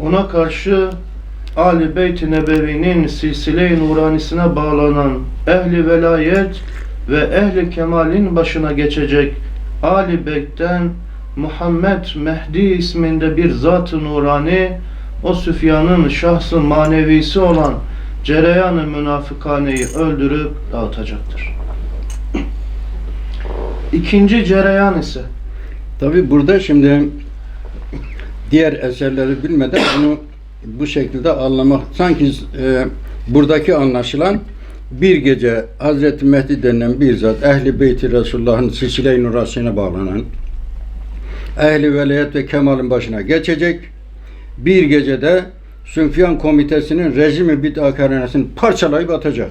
Ona karşı Ali Beyt-i Nebevi'nin silsile-i nuranisine bağlanan ehli velayet ve ehli kemalin başına geçecek Ali Beyt'ten Muhammed Mehdi isminde bir zat-ı nurani o Süfyan'ın şahsı manevisi olan cereyan-ı münafıkaneyi öldürüp dağıtacaktır. İkinci cereyan ise Tabi burada şimdi diğer eserleri bilmeden bunu bu şekilde anlamak sanki e, buradaki anlaşılan bir gece Hazreti Mehdi denilen bir zat Ehli Beyti Resulullah'ın silsile-i nurasine bağlanan Ehli Velayet ve Kemal'in başına geçecek. Bir gecede Sünfiyan Komitesi'nin rejimi bid'akarenesini parçalayıp atacak.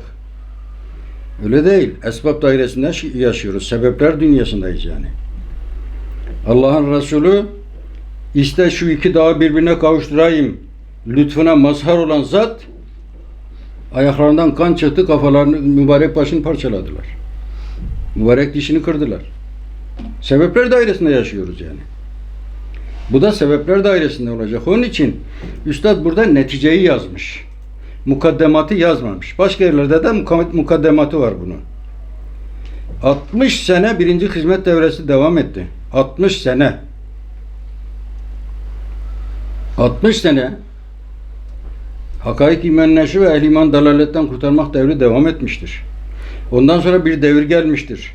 Öyle değil. Esbab dairesinde yaş- yaşıyoruz. Sebepler dünyasındayız yani. Allah'ın Resulü iste şu iki dağı birbirine kavuşturayım lütfuna mazhar olan zat ayaklarından kan çıktı kafalarını mübarek başını parçaladılar. Mübarek dişini kırdılar. Sebepler dairesinde yaşıyoruz yani. Bu da sebepler dairesinde olacak. Onun için Üstad burada neticeyi yazmış. Mukaddematı yazmamış. Başka yerlerde de muka- mukaddematı var bunun. 60 sene birinci hizmet devresi devam etti. 60 sene. 60 sene hakaik iman neşri ve ehl iman dalaletten kurtarmak devri devam etmiştir. Ondan sonra bir devir gelmiştir.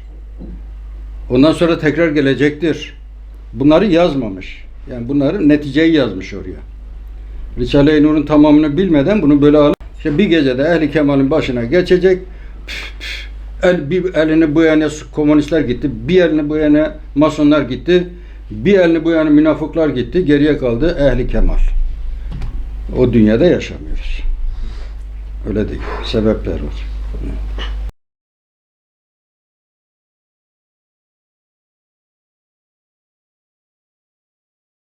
Ondan sonra tekrar gelecektir. Bunları yazmamış. Yani bunları neticeyi yazmış oraya. Risale-i Nur'un tamamını bilmeden bunu böyle alıp işte bir gecede ehli kemalin başına geçecek. Püf, püf. El, bir elini bu yana komünistler gitti. Bir elini bu yana masonlar gitti. Bir elini bu yana münafıklar gitti. Geriye kaldı ehli kemal. O dünyada yaşamıyoruz. Öyle değil. Sebepler var.